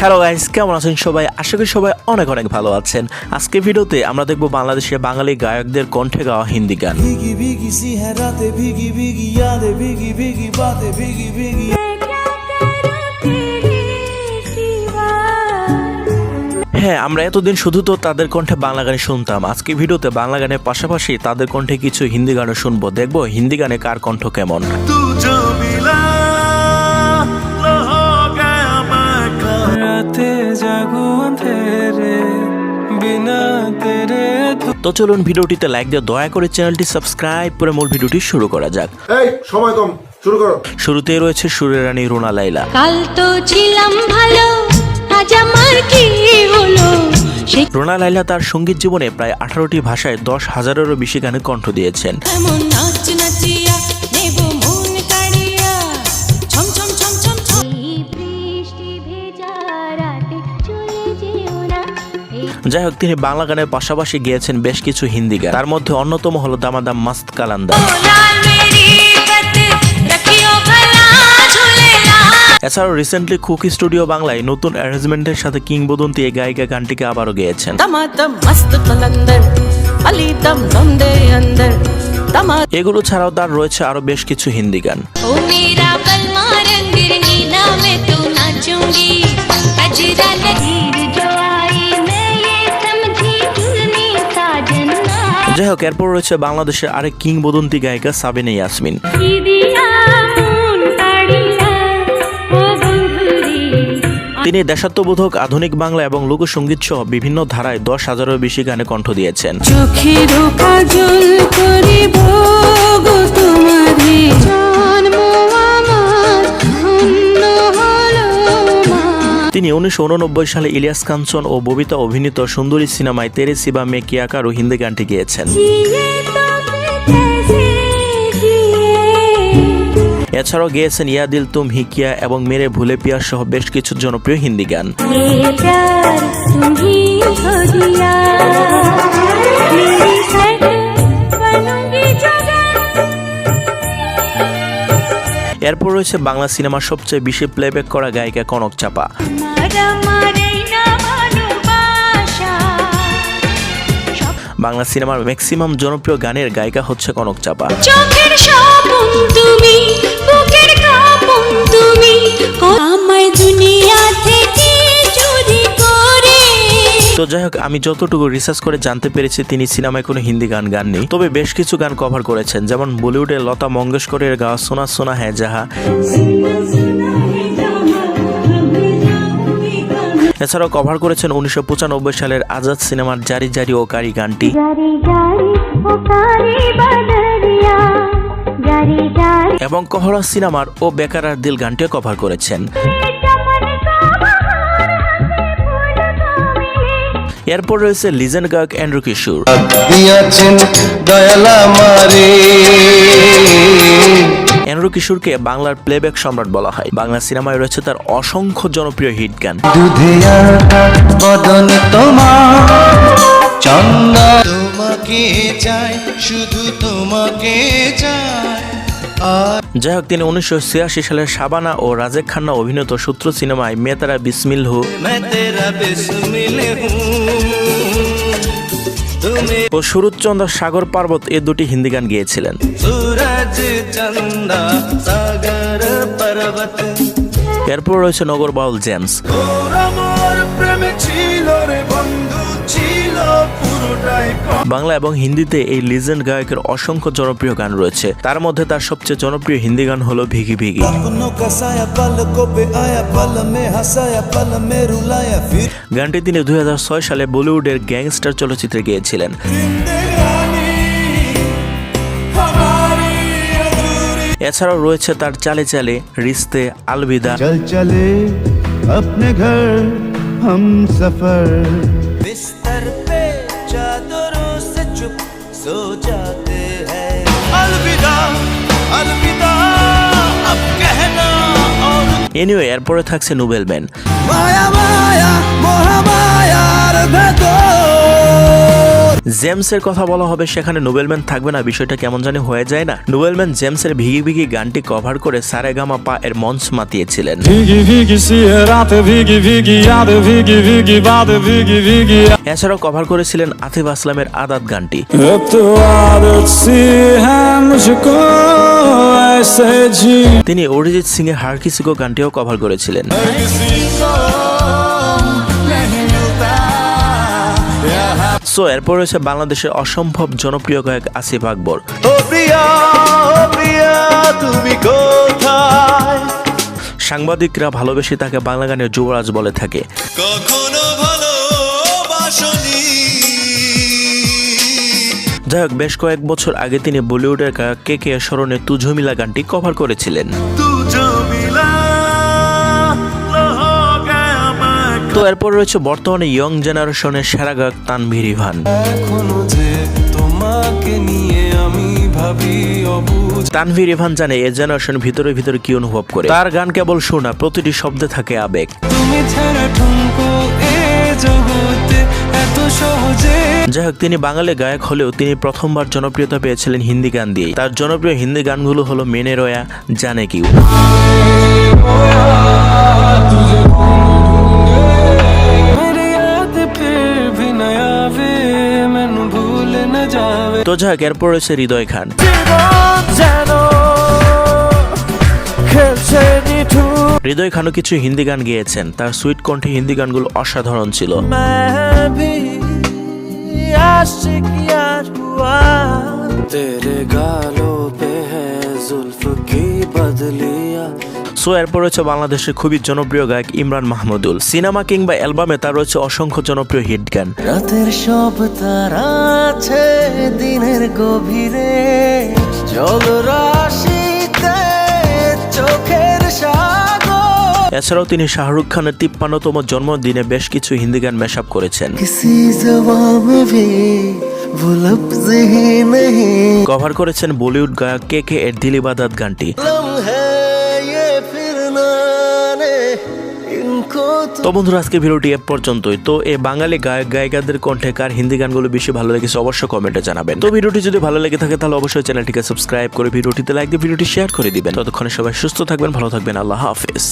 Hello guys কেমন আছেন সবাই? আশা করি সবাই অনেক অনেক ভালো আছেন। আজকে ভিডিওতে আমরা দেখব বাংলাদেশের বাঙালি গায়কদের কণ্ঠে গাওয়া হিন্দি গান। হ্যাঁ আমরা এতদিন শুধু তো তাদের কণ্ঠে বাংলা গানে শুনতাম। আজকে ভিডিওতে বাংলা গানের পাশাপাশি তাদের কণ্ঠে কিছু হিন্দি গানও শুনব। দেখব হিন্দি গানে কার কণ্ঠ কেমন। তো চলুন ভিডিওটিতে লাইক দিয়ে দয়া করে চ্যানেলটি সাবস্ক্রাইব করে মূল ভিডিওটি শুরু করা যাক। এই সময় কম শুরু করো। শুরুতেই রয়েছে সুরের রানী রুনা লাইলা কাল তো ছিলাম ভালো আজ আমার কি হলো? রোনা লাইলা তার সংগীত জীবনে প্রায় আঠারোটি ভাষায় দশ হাজারেরও বেশি গানে কণ্ঠ দিয়েছেন। যাই হোক তিনি বাংলা গানের পাশাপাশি গিয়েছেন বেশ কিছু হিন্দি গান। তার মধ্যে অন্যতম হলো দামাদাম মাস্ত কালান্দা এছাড়াও রিসেন্টলি খুকি স্টুডিও বাংলায় নতুন অ্যারেঞ্জমেন্টের সাথে কিংবদন্তি এই গায়িকা গানটিকে আবারও গেয়েছেন। এগুলো ছাড়াও তার রয়েছে আরও বেশ কিছু হিন্দি গান। ও মেরা রঙ্গির নীলা মে নাচুঙ্গি। এরপর রয়েছে বাংলাদেশের আরেক কিংবদন্তি গায়িকা সাবিনা ইয়াসমিন। মন তিনি দেশাত্মবোধক, আধুনিক বাংলা এবং লোকসঙ্গীত সহ বিভিন্ন ধারায় দশ হাজারের বেশি গানে কণ্ঠ দিয়েছেন। চোখের তিনি উনিশশো উননব্বই সালে ইলিয়াস কাঞ্চন ও ববিতা অভিনীত সুন্দরী সিনেমায় তেরে সিবা মে কিয়াকারু হিন্দি গানটি গেয়েছেন। এছাড়াও গেয়েছেন ইয়াদিল তুম হিকিয়া এবং মেরে ভুলে পিয়া সহ বেশ কিছু জনপ্রিয় হিন্দি গান। এরপর রয়েছে বাংলা সিনেমার সবচেয়ে বেশি প্লেব্যাক করা গায়িকা কনক চাপা। বাংলা সিনেমার ম্যাক্সিমাম জনপ্রিয় গানের গায়িকা হচ্ছে কনক চাপা। তো যাই হোক আমি যতটুকু রিসার্চ করে জানতে পেরেছি তিনি সিনেমায় কোনো হিন্দি গান গাননি। তবে বেশ কিছু গান কভার করেছেন যেমন বলিউডের লতা মঙ্গেশকরের গাওয়া সোনা সোনা হ্যাঁ যাহা। এছাড়াও কভার করেছেন উনিশশো পঁচানব্বই সালের আজাদ সিনেমার জারি জারি ও কারি গানটি। এবং কহরা সিনেমার ও বেকারার দিল গানটিও কভার করেছেন। এরপর রয়েছে লিজেন্ড গায়ক অ্যান্ড্রু কিশোর। অ্যান্ড্রু কিশোরকে বাংলার প্লেব্যাক সম্রাট বলা হয়। বাংলা সিনেমায় রয়েছে তার অসংখ্য জনপ্রিয় হিট গান। তোমাকে চাই শুধু তোমাকে চাই। যাই হোক তিনি উনিশশো সালের শাবানা ও রাজেক খান্না অভিনীত সূত্র সিনেমায় মেতারা বিসমিল হু। ও সুরজচন্দ্র সাগর পার্বত এ দুটি হিন্দি গান গিয়েছিলেন। এরপর রয়েছে নগর বাউল জেমস ছিল রে বন্ধু ছিল বাংলা এবং হিন্দিতে এই লিজেন্ড গায়কের অসংখ্য জনপ্রিয় গান রয়েছে। তার মধ্যে তার সবচেয়ে জনপ্রিয় হিন্দি গান হলো ভিগি ভিগি। গানটি তিনি দুই হাজার ছয় সালে বলিউডের গ্যাংস্টার চলচ্চিত্রে গিয়েছিলেন। এছাড়াও রয়েছে তার চালে চালে রিস্তে আলবিদা। চালে আপনি ঘর হম সফর सो जाते हैं अलविदा अलविदा अब कहना और এনিওয়ে এরপরে থাকছে নোবেল ম্যান মায়া মায়া মোহা মায়ার ভেতর জেমসের কথা বলা হবে সেখানে নোবেলম্যান থাকবে না বিষয়টা কেমন জানি হয়ে যায় না। নোবেলম্যান জেমসের ভিগি ভিগি গানটি কভার করে সারেগামা পা এর মঞ্চ মাতিয়েছিলেন। এছাড়াও কভার করেছিলেন আতিফ আসলামের আদাত গানটি। তিনি অরিজিৎ সিং এর হারকিসিকো গানটিও কভার করেছিলেন। সো এরপর রয়েছে বাংলাদেশের অসম্ভব জনপ্রিয় গায়ক আসিফ আকবর। সাংবাদিকরা ভালোবেসে তাকে বাংলা গানের যুবরাজ বলে থাকে। কখনো যাই হোক বেশ কয়েক বছর আগে তিনি বলিউডের গায়ক কে কে স্মরণে তুঝমিলা গানটি কভার করেছিলেন। তো এরপর রয়েছে বর্তমানে ইয়ং জেনারেশনের সেরা গায়ক তানভীর ইভান। এখনও যে তোমাকে নিয়ে আমি ভাবি অবুঝ তানভীর ইভান জানে এ জেনারেশন ভিতরে ভিতরে কি অনুভব করে। তার গান কেবল শোনা প্রতিটি শব্দে থাকে আবেগ। তুমি ছাড়া ঠুনকো এ জগতে এত সহজে যাই হোক তিনি বাঙালি গায়ক হলেও তিনি প্রথমবার জনপ্রিয়তা পেয়েছিলেন হিন্দি গান দিয়ে। তার জনপ্রিয় হিন্দি গানগুলো হলো মেনে রয়া জানে কিউ। তো যাক এরপর রয়েছে হৃদয় খান। হৃদয় খানও কিছু হিন্দি গান গেয়েছেন। তার সুইট কণ্ঠে হিন্দি গানগুলো অসাধারণ ছিল। তেরে গালো পে হ্যাঁ জুলফ কি বদলিয়া। সো এরপর রয়েছে বাংলাদেশের খুবই জনপ্রিয় গায়ক ইমরান মাহমুদুল। সিনেমা কিংবা অ্যালবামে তার রয়েছে অসংখ্য জনপ্রিয় হিট গান। রাতের সব তারা আছে দিনের গভীরে। জল রাশিতে চোখের এছাড়াও তিনি শাহরুখ খানের তিপ্পান্নতম জন্মদিনে বেশ কিছু হিন্দি গান মেশ আপ করেছেন কভার করেছেন বলিউড গায়ক কে কে এর দিলিবাদাত গানটি। তো বন্ধুরা আজকে ভিডিওটি এ পর্যন্তই। তো এই বাঙালি গায়ক গায়িকাদের কণ্ঠে কার হিন্দি গানগুলো বেশি ভালো লেগেছে অবশ্যই কমেন্টে জানাবেন। তো ভিডিওটি যদি ভালো লেগে থাকে, তাহলে অবশ্যই চ্যানেলটিকে সাবস্ক্রাইব করে ভিডিওটিতে লাইক দিয়ে ভিডিওটি শেয়ার করে দিবেন। ততক্ষণে সবাই সুস্থ থাকবেন, ভালো থাকবেন, আল্লাহ হাফেজ।